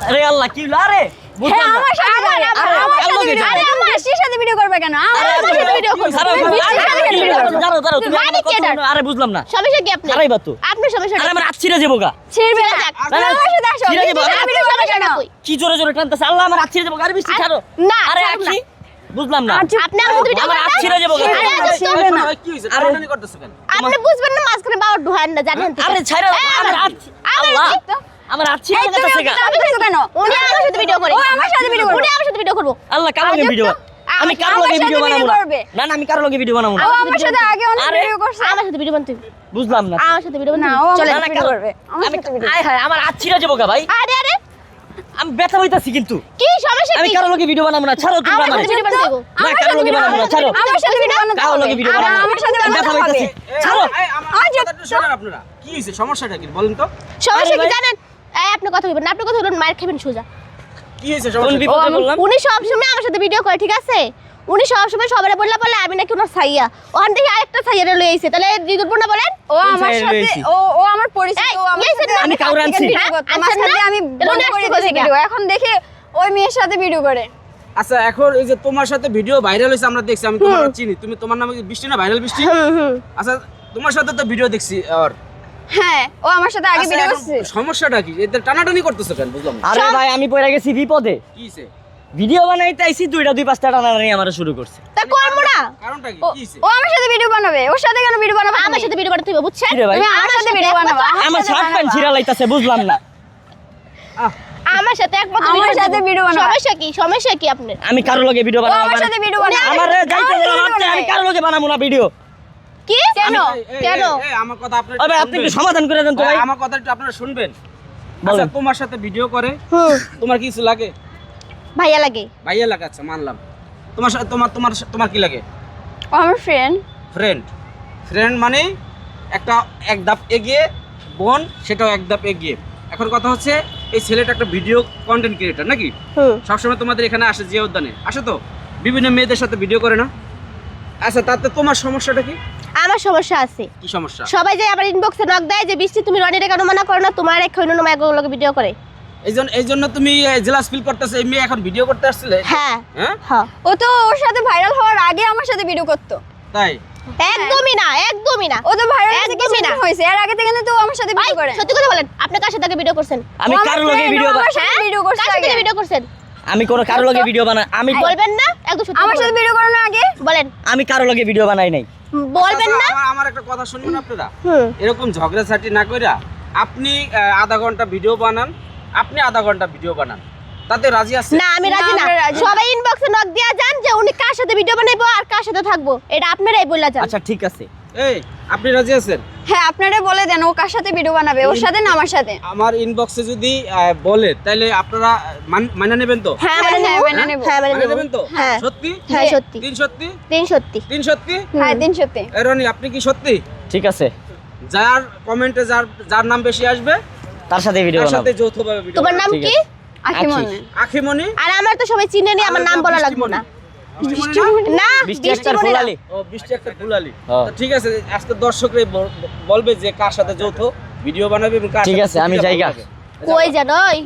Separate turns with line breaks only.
আরে আল্লাহ কি হলো? আরে
হ্যাঁ
আরে,
বুঝলাম না।
সমস্যা কি আপনার সমস্যা
আরে আমার আচ্ছিরা যাব গা।
ছিড়বে না
যাক।
না, না,
আমার সাথে আসো
ছিঁড়ে দিবো।
বৃষ্টির সাথে ভিডিও করবে কেন?
কি জোরে জোরে টানতেছে? আল্লাহ আমার আচ্ছিরা যাব গাড়ি বৃষ্টি ছাড়ো।
না,
আরে আচ্ছি বুঝলাম না।
আপনি আমার ভিডিও
আমার যাব
আরে,
কি
বুঝবেন না মাঝখানে বাবা ঢোহান না জানেন
আরে ছাড়ো
এই,
আমার
আমার-
আল্লাহ। আমার আচ্ছিরা
এই তুমি ওকে
গা
চাপ কেন
উনি আমার সাথে ভিডিও করে
ও আমার সাথে ভিডিও করবে।
উনি আমার সাথে ভিডিও করব
আল্লাহ
কারও
ভিডিও আমি
কারও
লগে ভিডিও বানাবো না না না আমি কারও লগে ভিডিও বানাবো না
আমার সাথে আগে অনেক ভিডিও করছে
আমার সাথে ভিডিও বানতে
বুঝলাম না
আমার সাথে ভিডিও
না
বানতে
ও আমার
চলে
না, না,
সাথে ভিডিও
কারো-
করবে
আমি আয় হায় আমার আচ্ছিরা যাব গা ভাই
আরে আরে
আমি ব্যথা হইতাছি কিন্তু
কি সমস্যা
আমি কারও লগে ভিডিও বানাবো না ছাড়ো তুমি
আমার ভিডিও বানতে
না কারও লগে বানাবো না ছাড়ো
আমার সাথে ভিডিও বানাতে কারও
লগে ভিডিও বানাবো
আমার সাথে
ব্যথা হইতাছি ছাড়ো
আজ
আপনারা কি হয়েছে সমস্যাটা কি বলেন তো
সমস্যা কি জানেন এই আপনি কথা বলবেন না আপনি কথা বলুন মায়ের খাবেন সোজা।
কি হয়েছে? কি?
বিপদে বললাম
উনি সব সময় আমার সাথে ভিডিও করে ঠিক আছে? উনি সব সময় সবারে বললে বলে আমি নাকি ওনার সাইয়া ওখান থেকে আরেকটা সাইয়ারে লয়ে আইছে। তাহলে দিদুর না বলেন?
ও আমার সাথে ও ও আমার পরিচিত ও আমার সাথে
আমি কাউরে আনছি।
না?
দিয়ে আমি বন্ধ করে দিয়েছি ভিডিও এখন দেখি ওই মেয়ের সাথে ভিডিও করে।
আচ্ছা এখন এই যে তোমার সাথে ভিডিও ভাইরাল হয়েছে আমরা দেখছি আমি তোমার চিনি। তুমি তোমার নামে বৃষ্টি না ভাইরাল বৃষ্টি? আচ্ছা তোমার সাথে তো ভিডিও দেখছি আর
হ্যাঁ ও আমার সাথে আগে
আচ্ছা,
ভিডিও
এখন
করছে।
সমস্যাটা কি? এদের টানাটানি করতেছো কেন? বুঝলাম না।
আরে ভাই আমি পড়ে গেছি বিপদে। ভিডিও বানাইতে আইছি দুইটা দুই পাঁচটা টানাটানি আমার শুরু করছে।
তা করব না।
কারণটা কি?
ও ও আমার সাথে ভিডিও বানাবে। ওর সাথে কেন ভিডিও বানাবে?
আমার সাথে ভিডিও বানাতে হবে বুঝছেন?
তুমি আমার সাথে ভিডিও বানাবা।
আমার শার্ট প্যান্ট ছিঁড়া লাইতাছে বুঝলাম না।
আমার সাথে একমাত্র
আমার সাথে
বানাবো।
video
সমস্যা কি? সমস্যা কি আপনার?
আমি কারও লগে ভিডিও বানাবো
আমার সাথে ভিডিও বানাবে।
আমার যাইতে দিলাম আমি
বানাবে।
কারও লগে বানাবো না ভিডিও
কি? কেন? কেন?
আমার কথা
আপনি একটু সমাধান করে দেন তো ভাই
ভাই, আমার কথা একটু আপনারা শুনবেন। আচ্ছা তোমার সাথে ভিডিও করে। তোমার কিছু লাগে?
ভাইয়া লাগে।
ভাইয়া লাগে আচ্ছা মানলাম। তোমার সাথে তোমার তোমার তোমার কি লাগে?
আমার ফ্রেন্ড
ফ্রেন্ড ফ্রেন্ড মানে একটা এক ধাপ এগিয়ে বোন সেটাও এক ধাপ এগিয়ে। এখন কথা হচ্ছে এই ছেলেটা একটা ভিডিও কন্টেন্ট ক্রিয়েটার নাকি? সবসময় তোমাদের এখানে আসে জিয়া উদ্যানে আসে তো। বিভিন্ন মেয়েদের সাথে ভিডিও করে না আচ্ছা তাতে তোমার সমস্যাটা কি?
আমার সমস্যা আছে।
কি সমস্যা?
সবাই যে আমার ইনবক্সে নক দেয় যে বৃষ্টি তুমি রনিরে কেন মানা করো না তোমার এক হইনো না এগুলোকে ভিডিও করে।
এই জন্য এই জন্য তুমি জেলাস ফিল করতেছো এই মেয়ে এখন ভিডিও করতে আসছিলে?
হ্যাঁ।
হ্যাঁ?
হ্যাঁ
ও তো ওর সাথে ভাইরাল হওয়ার আগে আমার সাথে ভিডিও করতো।
তাই?
একদমই না একদমই না।
ও তো ভাইরাল
একদমই না।
হয়েছে এর আগে থেকে তো আমার সাথে ভিডিও করে।
সত্যি কথা বলেন আপনি কার সাথে আগে ভিডিও করছেন?
আমি কারও লগে ভিডিও
আমার সাথে
হ্যাঁ?
ভিডিও করছে
কার সাথে ভিডিও করছেন?
আমি কোনো কারও লগে ভিডিও বানাই আমি
বলবেন না একদম সত্যি
আমার সাথে ভিডিও করানোর আগে?
বলেন।
আমি কারও লগে ভিডিও বানাই নাই।
বলবেন না?
আমার- আমার একটা কথা শুনবেন আপনারা? এরকম ঝগড়াঝাটি না কইরা আপনি আহ, আধা ঘণ্টা ভিডিও বানান আপনি আধা ঘণ্টা ভিডিও বানান। তাতে রাজি আছে
না আমি রাজি না। সবাই ইনবক্সে নক দিয়া যান যে উনি কার সাথে ভিডিও বানাইবো আর কার সাথে থাকব এটা আপনারাই বললা যান।
আচ্ছা ঠিক আছে।
এই আপনি রাজি আছেন?
হ্যাঁ আপনারা বলে দেন ও কার সাথে ভিডিও বানাবে? ওর সাথে না আমার সাথে?
আমার ইনবক্সে যদি বলে তাহলে আপনারা মান- নেবেন তো?
হ্যাঁ
হ্যাঁ,
মানে
হ্যাঁ,
নেব।
মেনে
হ্যাঁ মানে
নেবেন তো?
হ্যাঁ।
সত্যি?
হ্যাঁ সত্যি।
তিন সত্যি?
তিন সত্যি।
তিন সত্যি?
হ্যাঁ দিন সত্যি।
এ রনি আপনি কি সত্যি?
ঠিক আছে।
যার কমেন্টে যার যার নাম বেশি আসবে
তার সাথে ভিডিও
তার সাথে যৌথভাবে ভিডিও
তোমার নাম কি?
আছে।
আখি
আখি।
মনে
আখিমণি?
আর আমার তো সবাই চিনে নি আমার নাম বলা লাগবে না।
না?
না
বৃষ্টি
বৃষ্টি
একটার
বলে না।
ফুলালি
ও বৃষ্টি একটা ফুলালি। ঠিক আছে আজকে দর্শকরা বলবে যে কার সাথে যৌথ ভিডিও বানাবে এবং কার
ঠিক
সাথে
আছে, আমি জায়গা।
কই জানোই